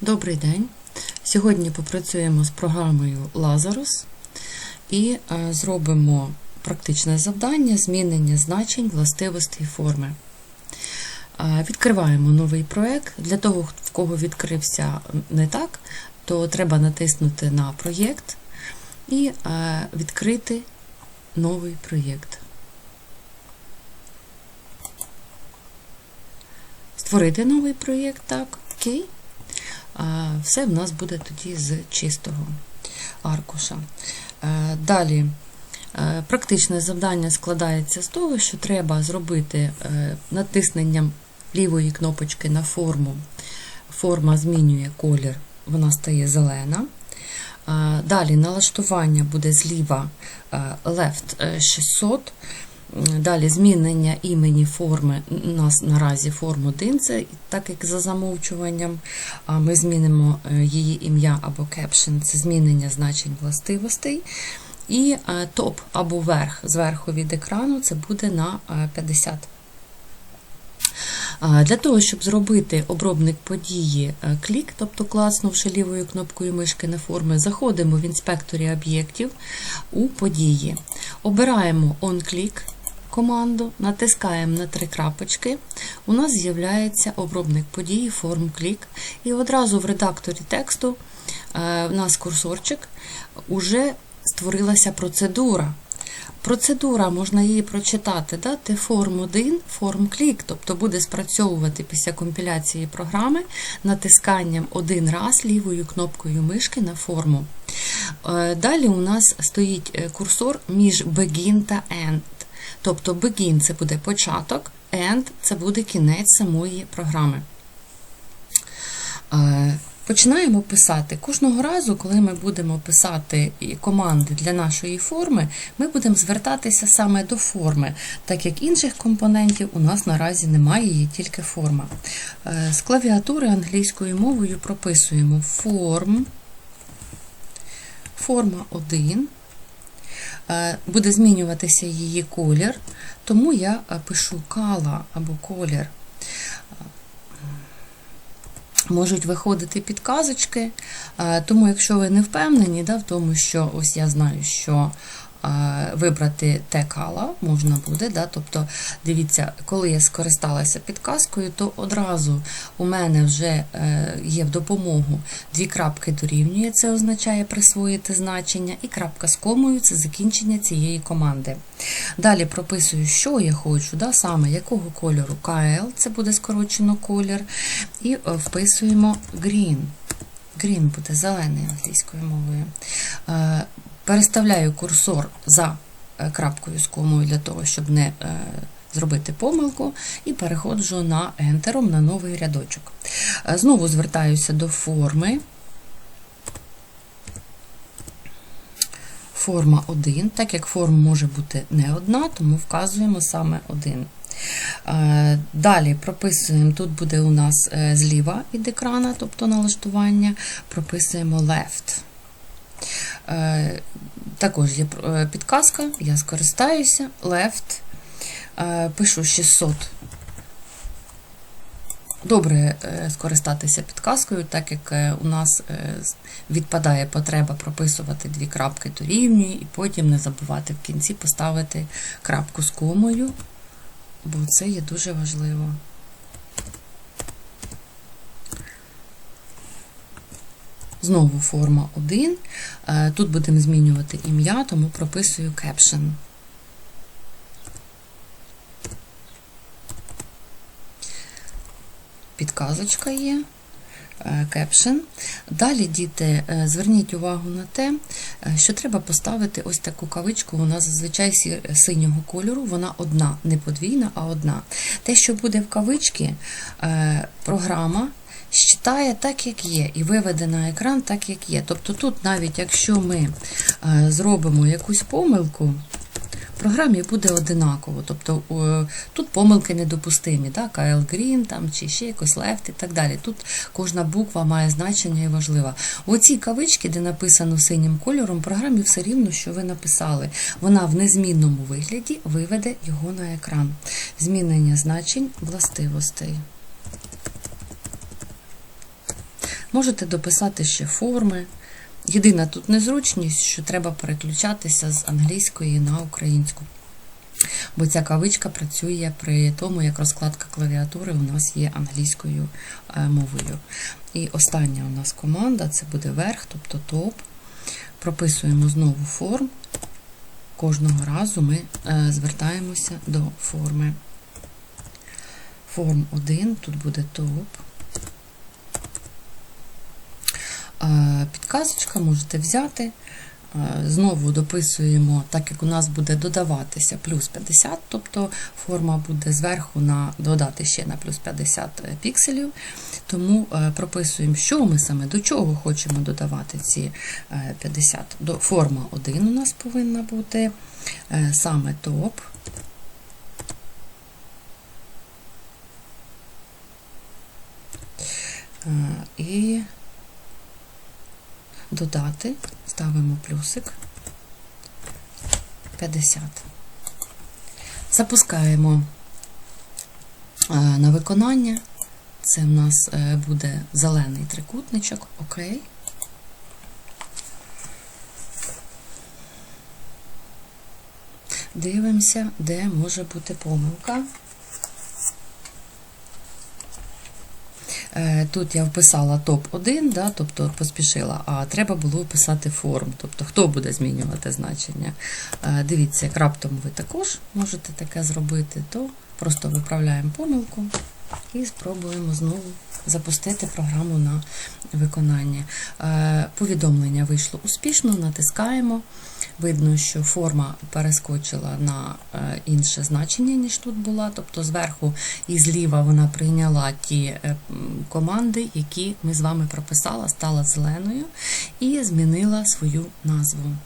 Добрий день. Сьогодні попрацюємо з програмою Lazarus і е, зробимо практичне завдання змінення значень властивостей форми. Е, Відкриваємо новий проєкт. Для того, в кого відкрився не так, то треба натиснути на проєкт і е, відкрити новий проєкт. Створити новий проєкт, так, окей. Все в нас буде тоді з чистого аркуша. Е, Далі е, практичне завдання складається з того, що треба зробити е, натисненням лівої кнопочки на форму. Форма змінює колір, вона стає зелена. Далі налаштування буде зліва left 600. Далі змінення імені форми. У нас наразі форм 1, це так як за замовчуванням. А Ми змінимо е, її ім'я або caption, це змінення значень властивостей. І е, топ або верх зверху від екрану це буде на е, 50. Для того, щоб зробити обробник події е, клік, тобто класнувши лівою кнопкою мишки на форми, заходимо в інспекторі об'єктів у події. Обираємо OnClick команду, натискаємо на три крапочки. У нас з'являється обробник події форм клік. І одразу в редакторі тексту е, в нас курсорчик уже створилася процедура. Процедура, можна її прочитати, дати форм 1, форм клік, тобто буде спрацьовувати після компіляції програми натисканням один раз лівою кнопкою мишки на форму. Е, Далі у нас стоїть е, курсор між begin та end. Тобто begin це буде початок, end це буде кінець самої програми. Е, Починаємо писати. Кожного разу, коли ми будемо писати команди для нашої форми, ми будемо звертатися саме до форми, так як інших компонентів у нас наразі немає, є тільки форма. Е, З клавіатури англійською мовою прописуємо форм, форма 1. Е, Буде змінюватися її колір, тому я е, пишу кала або колір можуть виходити підказочки. Тому, якщо ви не впевнені да, в тому, що ось я знаю, що вибрати те кала можна буде. Да? Тобто, дивіться, коли я скористалася підказкою, то одразу у мене вже е, є в допомогу дві крапки дорівнює, це означає присвоїти значення, і крапка з комою це закінчення цієї команди. Далі прописую, що я хочу, да, саме якого кольору KL, це буде скорочено колір, і е, вписуємо green. Green буде зелений англійською мовою. Е, Переставляю курсор за е, крапкою з комою для того, щоб не зробити помилку, і переходжу на ентером на новий рядочок. Знову звертаюся до форми. Форма 1, так як форма може бути не одна, тому вказуємо саме один. Далі прописуємо, тут буде у нас зліва від екрана, тобто налаштування, прописуємо left. Також є підказка, я скористаюся, left, пишу 600. Добре скористатися підказкою, так як у нас відпадає потреба прописувати дві крапки дорівнює, і потім не забувати в кінці поставити крапку з комою, бо це є дуже важливо. Знову форма 1. Тут будемо змінювати ім'я, тому прописую caption. Підказочка є, кепшн. Далі, діти, зверніть увагу на те, що треба поставити ось таку кавичку, вона зазвичай синього кольору, вона одна, не подвійна, а одна. Те, що буде в кавички, програма Считає так, як є, і виведе на екран так, як є. Тобто тут, навіть якщо ми зробимо якусь помилку, програмі буде одинаково. Тобто тут помилки недопустимі, так, KL Green там, чи ще якось left і так далі. Тут кожна буква має значення і важлива. Оці кавички, де написано синім кольором, програмі все рівно, що ви написали. Вона в незмінному вигляді виведе його на екран. Змінення значень властивостей. Можете дописати ще форми. Єдина тут незручність, що треба переключатися з англійської на українську. Бо ця кавичка працює при тому, як розкладка клавіатури у нас є англійською е, мовою. І остання у нас команда це буде верх, тобто топ. Прописуємо знову форм. Кожного разу ми е, звертаємося до форми. Форм 1, тут буде топ. Підказочка можете взяти. Е, Знову дописуємо, так як у нас буде додаватися плюс 50, тобто форма буде зверху на додати ще на плюс 50 пікселів. Тому е, прописуємо, що ми саме до чого хочемо додавати ці е, 50. До форма 1 у нас повинна бути е, саме топ. Е, І додати, ставимо плюсик 50. Запускаємо е, на виконання. Це в нас е, буде зелений трикутничок. Окей. Дивимося, де може бути помилка. Тут я вписала топ-1, да, тобто поспішила, а треба було вписати форм, тобто хто буде змінювати значення. Е, Дивіться, як раптом ви також можете таке зробити, то просто виправляємо помилку і спробуємо знову запустити програму на виконання. Е, Повідомлення вийшло успішно, натискаємо. Видно, що форма перескочила на е, інше значення, ніж тут була. Тобто зверху і зліва вона прийняла ті е, команди, які ми з вами прописали, стала зеленою і змінила свою назву.